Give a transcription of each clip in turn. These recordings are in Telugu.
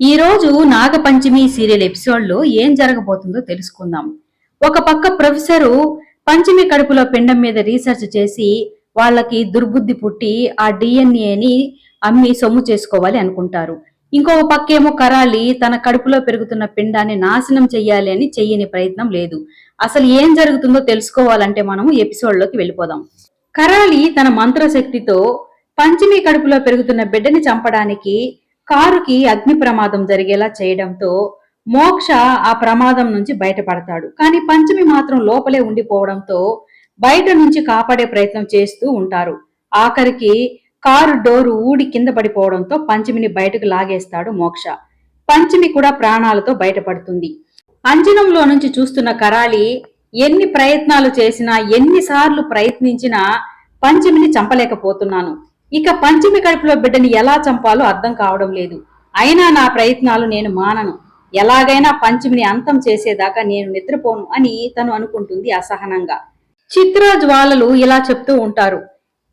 ఈ రోజు నాగపంచమి సీరియల్ ఎపిసోడ్లో ఏం జరగబోతుందో తెలుసుకుందాం. ఒక పక్క ప్రొఫెసరు పంచమి కడుపులో పిండం మీద రీసెర్చ్ చేసి వాళ్ళకి దుర్బుద్ధి పుట్టి ఆ డిఎన్ఏని అమ్మి సొమ్ము చేసుకోవాలి అనుకుంటారు. ఇంకో పక్కేమో కరాలి తన కడుపులో పెరుగుతున్న పిండాన్ని నాశనం చెయ్యాలి అని చెయ్యని ప్రయత్నం లేదు. అసలు ఏం జరుగుతుందో తెలుసుకోవాలంటే మనము ఎపిసోడ్లోకి వెళ్ళిపోదాం. కరాలి తన మంత్రశక్తితో పంచమి కడుపులో పెరుగుతున్న బిడ్డని చంపడానికి కారుకి అగ్ని ప్రమాదం జరిగేలా చేయడంతో మోక్ష ఆ ప్రమాదం నుంచి బయటపడతాడు. కానీ పంచమి మాత్రం లోపలే ఉండిపోవడంతో బయట నుంచి కాపాడే ప్రయత్నం చేస్తూ ఉంటారు. ఆఖరికి కారు డోరు ఊడి కింద పడిపోవడంతో పంచమిని బయటకు లాగేస్తాడు మోక్ష. పంచమి కూడా ప్రాణాలతో బయటపడుతుంది. అంజనంలో నుంచి చూస్తున్న కరాలి ఎన్ని ప్రయత్నాలు చేసినా ఎన్నిసార్లు ప్రయత్నించినా పంచమిని చంపలేకపోతున్నాను. ఇక పంచమి కడుపులో బిడ్డని ఎలా చంపాలో అర్థం కావడం లేదు. అయినా నా ప్రయత్నాలు నేను మానను. ఎలాగైనా పంచమిని అంతం చేసేదాకా నేను నిద్రపోను అని తను అనుకుంటుంది అసహనంగా. చిత్ర జ్వాలలు ఇలా చెప్తూ ఉంటారు.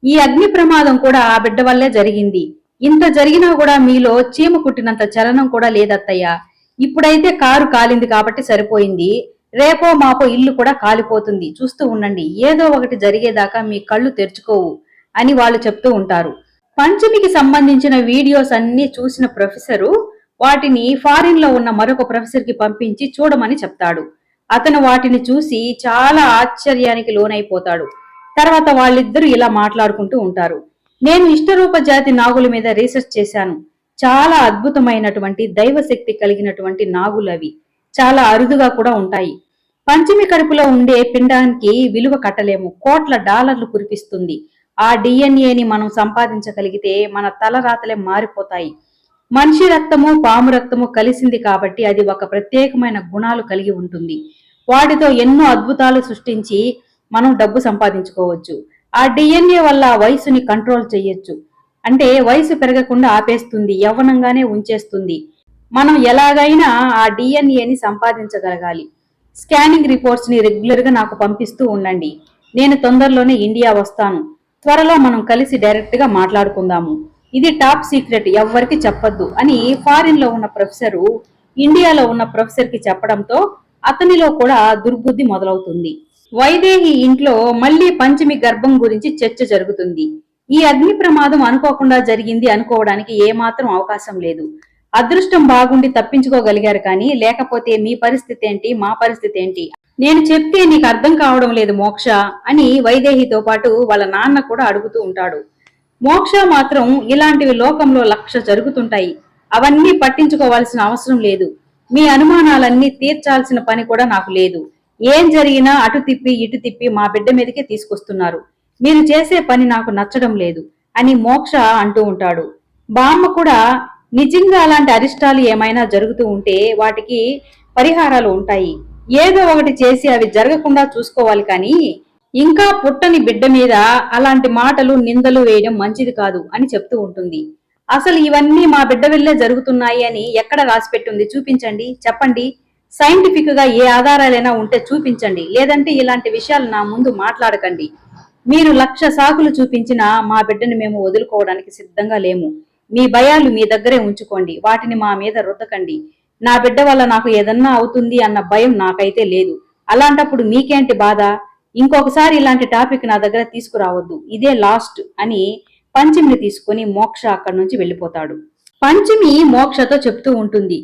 ఈ అగ్ని ప్రమాదం కూడా ఆ బిడ్డ వల్లే జరిగింది. ఇంత జరిగినా కూడా మీలో చీమ కుట్టినంత చలనం కూడా లేదత్తయ్య. ఇప్పుడైతే కారు కాలింది కాబట్టి సరిపోయింది. రేపో మాపో ఇల్లు కూడా కాలిపోతుంది. చూస్తూ ఉండండి. ఏదో ఒకటి జరిగేదాకా మీ కళ్ళు తెరుచుకోవు. అని వాళ్ళు చెప్తూ ఉంటారు. పంచమికి సంబంధించిన వీడియోస్ అన్ని చూసిన ప్రొఫెసరు వాటిని ఫారిన్లో ఉన్న మరొక ప్రొఫెసర్కి పంపించి చూడమని చెప్తాడు. అతను వాటిని చూసి చాలా ఆశ్చర్యానికి లోనైపోతాడు. తర్వాత వాళ్ళిద్దరూ ఇలా మాట్లాడుకుంటూ ఉంటారు. నేను ఇష్టరూప జాతి నాగుల మీద రీసెర్చ్ చేశాను. చాలా అద్భుతమైనటువంటి దైవశక్తి కలిగినటువంటి నాగులు అవి. చాలా అరుదుగా కూడా ఉంటాయి. పంచమి కడుపులో ఉండే పిండానికి విలువ కట్టలేము. కోట్ల డాలర్లు కురిపిస్తుంది. ఆ డిఎన్ఏని మనం సంపాదించగలిగితే మన తలరాతలే మారిపోతాయి. మనిషి రక్తము పాము రక్తము కలిసింది కాబట్టి అది ఒక ప్రత్యేకమైన గుణాలు కలిగి ఉంటుంది. వాటితో ఎన్నో అద్భుతాలు సృష్టించి మనం డబ్బు సంపాదించుకోవచ్చు. ఆ డిఎన్ఏ వల్ల వయసుని కంట్రోల్ చేయొచ్చు. అంటే వయసు పెరగకుండా ఆపేస్తుంది యవ్వనంగానే ఉంచేస్తుంది. మనం ఎలాగైనా ఆ డిఎన్ఏని సంపాదించగలగాలి. స్కానింగ్ రిపోర్ట్స్ని రెగ్యులర్గా నాకు పంపిస్తూ ఉండండి. నేను తొందరలోనే ఇండియా వస్తాను. త్వరలో మనం కలిసి డైరెక్ట్గా మాట్లాడుకుందాము. ఇది టాప్ సీక్రెట్ ఎవ్వరికి చెప్పొద్దు అని ఫారిన్లో ఉన్న ప్రొఫెసరు ఇండియాలో ఉన్న ప్రొఫెసర్కి చెప్పడంతో అతనిలో కూడా దుర్బుద్ధి మొదలవుతుంది. వైదేహి ఇంట్లో మళ్ళీ పంచమి గర్భం గురించి చర్చ జరుగుతుంది. ఈ అగ్ని ప్రమాదం అనుకోకుండా జరిగింది అనుకోవడానికి ఏమాత్రం అవకాశం లేదు. అదృష్టం బాగుండి తప్పించుకోగలిగారు కానీ లేకపోతే మీ పరిస్థితి ఏంటి మా పరిస్థితి ఏంటి? నేను చెప్తే నీకు అర్థం కావడం లేదు మోక్ష అని వైదేహితో పాటు వాళ్ళ నాన్న కూడా అడుగుతూ ఉంటాడు. మోక్ష మాత్రం ఇలాంటివి లోకంలో లక్ష జరుగుతుంటాయి. అవన్నీ పట్టించుకోవాల్సిన అవసరం లేదు. మీ అనుమానాలన్నీ తీర్చాల్సిన పని కూడా నాకు లేదు. ఏం జరిగినా అటు తిప్పి ఇటు తిప్పి మా బిడ్డ మీదకే తీసుకొస్తున్నారు. మీరు చేసే పని నాకు నచ్చడం లేదు అని మోక్ష అంటూ ఉంటాడు. బామ్మ కూడా నిజంగా అలాంటి అరిష్టాలు ఏమైనా జరుగుతూ ఉంటే వాటికి పరిహారాలు ఉంటాయి. ఏదో ఒకటి చేసి అవి జరగకుండా చూసుకోవాలి కానీ ఇంకా పుట్టని బిడ్డ మీద అలాంటి మాటలు నిందలు వేయడం మంచిది కాదు అని చెప్తూ ఉంటుంది. అసలు ఇవన్నీ మా బిడ్డ వెళ్ళే జరుగుతున్నాయి అని ఎక్కడ రాసిపెట్టుంది? చూపించండి. చెప్పండి. సైంటిఫిక్గా ఏ ఆధారాలైనా ఉంటే చూపించండి. లేదంటే ఇలాంటి విషయాలు నా ముందు మాట్లాడకండి. మీరు లక్ష సాకులు చూపించినా మా బిడ్డని మేము వదులుకోవడానికి సిద్ధంగా లేము. మీ భయాలు మీ దగ్గరే ఉంచుకోండి. వాటిని మా మీద రుద్దకండి. నా బిడ్డ వల్ల నాకు ఏదన్నా అవుతుంది అన్న భయం నాకైతే లేదు. అలాంటప్పుడు మీకేంటి బాధ? ఇంకొకసారి ఇలాంటి టాపిక్ నా దగ్గర తీసుకురావద్దు. ఇదే లాస్ట్ అని పంచమిని తీసుకుని మోక్ష అక్కడి నుంచి వెళ్ళిపోతాడు. పంచమి మోక్షతో చెప్తూ ఉంటుంది.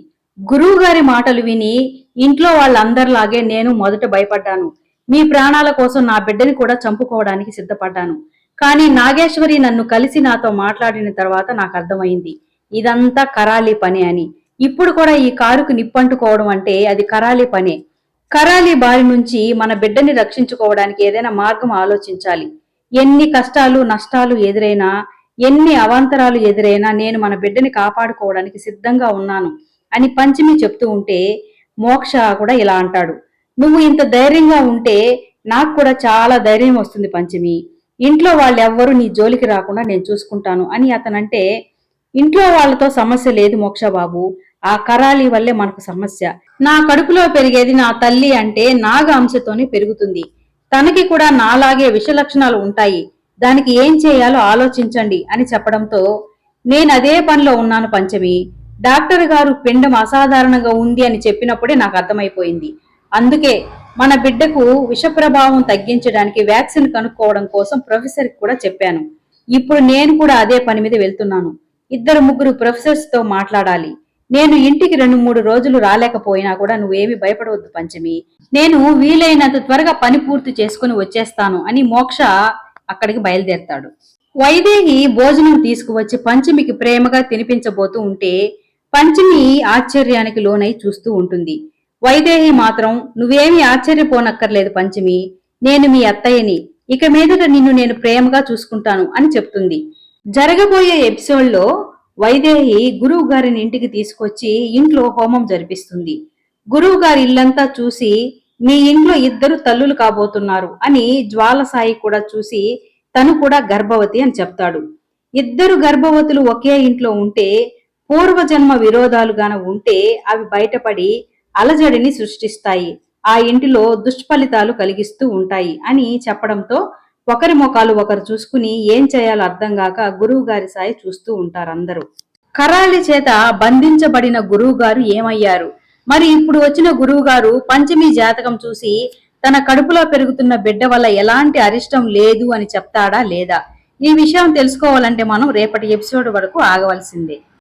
గురువు గారి మాటలు విని ఇంట్లో వాళ్ళందరిలాగే నేను మొదట భయపడ్డాను. మీ ప్రాణాల కోసం నా బిడ్డని కూడా చంపుకోవడానికి సిద్ధపడ్డాను. కానీ నాగేశ్వరి నన్ను కలిసి నాతో మాట్లాడిన తర్వాత నాకు అర్థమైంది. ఇదంతా కరాలి పని అని. ఇప్పుడు కూడా ఈ కారుకు నిప్పంటుకోవడం అంటే అది కరాలి పనే. కరాలి బారి నుంచి మన బిడ్డని రక్షించుకోవడానికి ఏదైనా మార్గం ఆలోచించాలి. ఎన్ని కష్టాలు నష్టాలు ఎదురైనా ఎన్ని అవాంతరాలు ఎదురైనా నేను మన బిడ్డని కాపాడుకోవడానికి సిద్ధంగా ఉన్నాను అని పంచమి చెప్తూ ఉంటే మోక్ష కూడా ఇలా అంటాడు. నువ్వు ఇంత ధైర్యంగా ఉంటే నాకు కూడా చాలా ధైర్యం వస్తుంది పంచమి. ఇంట్లో వాళ్ళు ఎవ్వరూ నీ జోలికి రాకుండా నేను చూసుకుంటాను అని అతనంటే ఇంట్లో వాళ్ళతో సమస్య లేదు మోక్ష బాబు ఆ కరాలి వల్లే మనకు సమస్య. నా కడుపులో పెరిగేది నా తల్లి అంటే నాగ అంశతోనే పెరుగుతుంది. తనకి కూడా నాలాగే విష లక్షణాలు ఉంటాయి. దానికి ఏం చేయాలో ఆలోచించండి అని చెప్పడంతో నేను అదే పనిలో ఉన్నాను పంచమి. డాక్టర్ గారు పిండం అసాధారణంగా ఉంది అని చెప్పినప్పుడే నాకు అర్థమైపోయింది. అందుకే మన బిడ్డకు విష ప్రభావం తగ్గించడానికి వ్యాక్సిన్ కనుక్కోవడం కోసం ప్రొఫెసర్ కూడా చెప్పాను. ఇప్పుడు నేను కూడా అదే పని మీద వెళ్తున్నాను. ఇద్దరు ముగ్గురు ప్రొఫెసర్స్తో మాట్లాడాలి. నేను ఇంటికి రెండు మూడు రోజులు రాలేకపోయినా కూడా నువ్వేమి భయపడవద్దు పంచమి. నేను వీలైనంత త్వరగా పని పూర్తి చేసుకుని వచ్చేస్తాను అని మోక్ష అక్కడికి బయలుదేరతాడు. వైదేహి భోజనం తీసుకువచ్చి పంచమికి ప్రేమగా తినిపించబోతూ ఉంటే పంచమి ఆశ్చర్యానికి లోనై చూస్తూ ఉంటుంది. వైదేహి మాత్రం నువ్వేమీ ఆశ్చర్యపోనక్కర్లేదు పంచమి. నేను మీ అత్తయ్యని. ఇక మీదట నిన్ను నేను ప్రేమగా చూసుకుంటాను అని చెప్తుంది. జరగబోయే ఎపిసోడ్లో వైదేహి గురువు గారిని ఇంటికి తీసుకొచ్చి ఇంట్లో హోమం జరిపిస్తుంది. గురువు గారి ఇల్లంతా చూసి మీ ఇంట్లో ఇద్దరు తల్లులు కాబోతున్నారు అని జ్వాలసాయి కూడా చూసి తను కూడా గర్భవతి అని చెప్తాడు. ఇద్దరు గర్భవతులు ఒకే ఇంట్లో ఉంటే పూర్వజన్మ విరోధాలు గాన ఉంటే అవి బయటపడి అలజడిని సృష్టిస్తాయి. ఆ ఇంటిలో దుష్ఫలితాలు కలిగిస్తూ ఉంటాయి అని చెప్పడంతో ఒకరి ముఖాలు ఒకరు చూసుకుని ఏం చేయాలో అర్థం కాక గురువు గారి సాయి చూస్తూ ఉంటారందరూ. కరాళి చేత బంధించబడిన గురువు గారు ఏమయ్యారు? మరి ఇప్పుడు వచ్చిన గురువు గారు పంచమి జాతకం చూసి తన కడుపులో పెరుగుతున్న బిడ్డ వల్ల ఎలాంటి అరిష్టం లేదు అని చెప్తాడా లేదా? ఈ విషయం తెలుసుకోవాలంటే మనం రేపటి ఎపిసోడ్ వరకు ఆగవలసిందే.